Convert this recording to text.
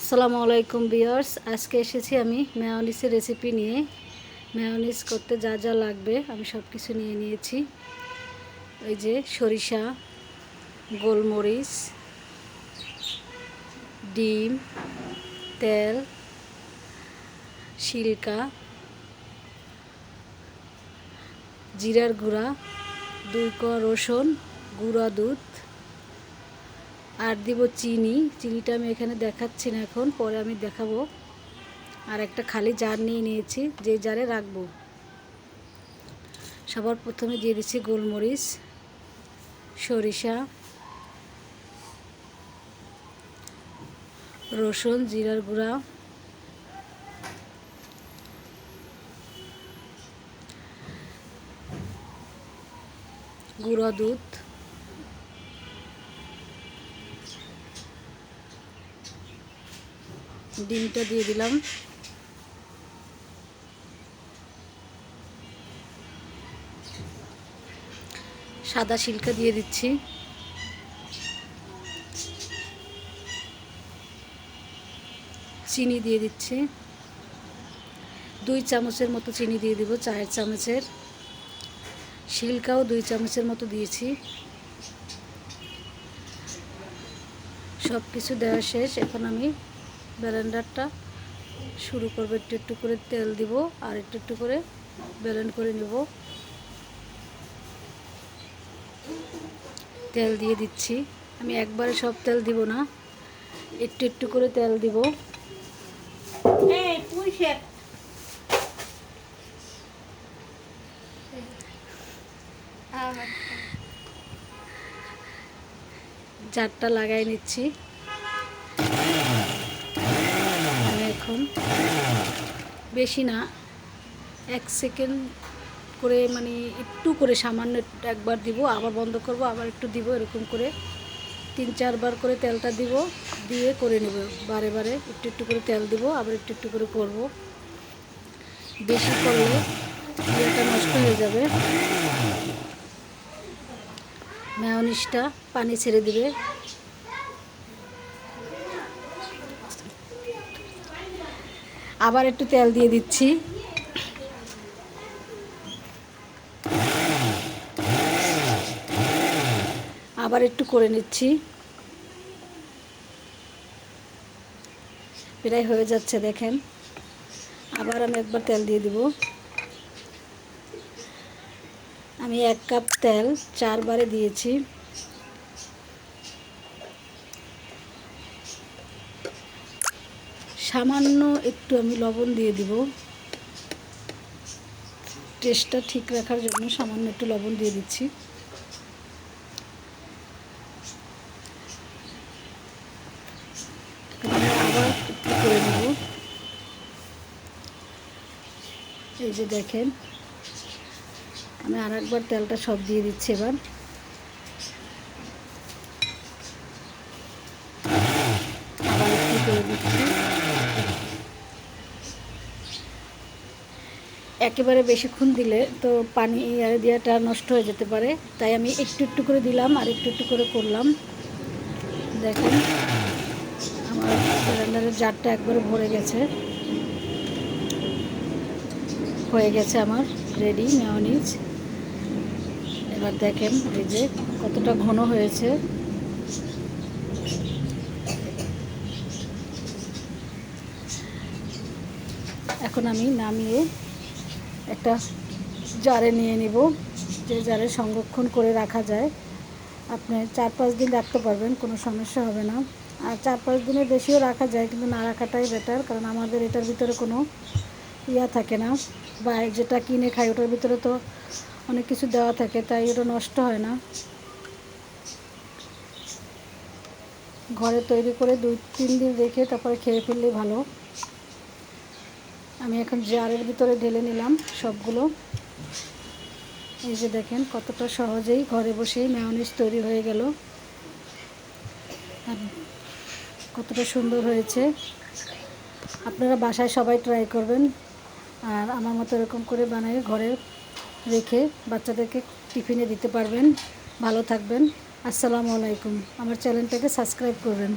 আসসালামু আলাইকুম বিয়ার্স আজকে এসেছি আমি ম্যাওনিসের রেসিপি নিয়ে। মেয়নিস করতে যা যা লাগবে আমি সব কিছু নিয়ে নিয়েছি। এই যে সরিষা, গোলমরিচ, ডিম, তেল সিরকা জিরার গুঁড়া, দুই ক রসুন, গুঁড়া দুধ আর দিব চিনি। চিনিটা আমি এখানে দেখাচ্ছি না এখন, পরে আমি দেখাবো। আর একটা খালি জার নিয়ে নিয়েছি, যে জারে রাখব। সবার প্রথমে দিয়ে দিচ্ছি গোলমরিচ, সরিষা, রসুন, জিরার গুঁড়া গুঁড়া দুধ। ডিমটা দিয়ে দিলাম। সাদা সিল্কা দিয়ে দিচ্ছি। চিনি দিয়ে দিচ্ছি। দুই চামচের মতো চিনি দিয়ে দিব, চায়ের চামচের। শিলকাও দুই চামচের মতো দিয়েছি। সব কিছু দেওয়া শেষ। এখন আমি ব্লেন্ডারটা শুরু করব একটু একটু করে তেল দিব আর একটু একটু করে ব্লেন্ড করে নেব। তেল দিয়ে দিচ্ছি। আমি একবারে সব তেল দিব না একটু একটু করে তেল দিব। জারটা লাগাই নিচ্ছি আমি এখন। বেশি না, এক সেকেন্ড করে মানে একটু করে সামান্য একবার দিব, আবার বন্ধ করব, আবার একটু দিব, এরকম করে। তিন, চারবার করে তেলটা দিব, দিয়ে করে নেব বারে বারে। একটু একটু করে তেল দিব, আবার একটু একটু করে করব। বেশি করলে ইয়েটা নষ্ট হয়ে যাবে। ম্যাওনিসটা পানি ছেড়ে দিবে। আবার একটু তেল দিয়ে দিচ্ছি। আবার একটু করে নিচ্ছি। প্রায় হয়ে যাচ্ছে, দেখেন। আবার আমি একবার তেল দিয়ে দিব। আমি এক কাপ তেল চারবারে দিয়েছি। সামান্য একটু আমি লবণ দিয়ে দিব। টেস্টটা ঠিক রাখার জন্য সামান্য একটু লবণ দিয়ে দিচ্ছি। আবার একটু করে এই যে দেখেন, আমি আর একবার তেলটা সব দিয়ে দিচ্ছি এবার। আবার একটু করে দিচ্ছি। একেবারে বেশিক্ষণ দিলে তো পানি দেওয়াটা নষ্ট হয়ে যেতে পারে। তাই আমি একটু একটু করে দিলাম আর একটু একটু করে করলাম। দেখেন, আমার সিলিন্ডারের জারটা একবারে ভরে গেছে। হয়ে গেছে আমার রেডি মেয়নিজ এবার দেখেন এই যে কতটা ঘন হয়েছে। এখন আমি নামিয়ে একটা জারে নিয়ে নিব, যে জারে সংরক্ষণ করে রাখা যায়। আপনি চার পাঁচ দিন রাখতে পারবেন, কোনো সমস্যা হবে না। আর চার পাঁচ দিনের বেশিও রাখা যায়, কিন্তু না রাখাটাই বেটার কারণ আমাদের এটার ভিতরে কোনো ইয়া থাকে না। বা যেটা কিনে খাই, ওটার ভিতরে তো অনেক কিছু দেওয়া থাকে, তাই ওটা নষ্ট হয় না। ঘরে তৈরি করে দুই তিন দিন রেখে তারপরে খেয়ে ফেললেই ভালো। আমি এখন জারের ভিতরে ঢেলে নিলাম সবগুলো। এই যে দেখেন, কতটা সহজেই ঘরে বসেই ম্যাওনিজ তৈরি হয়ে গেল। আর কতটা সুন্দর হয়েছে। আপনারা বাসায় সবাই ট্রাই করবেন। আর আমার মতো এরকম করে বানিয়ে ঘরে রেখে বাচ্চাদেরকে টিফিনে দিতে পারবেন। ভালো থাকবেন। আসসালামু আলাইকুম। আমার চ্যানেলটাকে সাবস্ক্রাইব করবেন।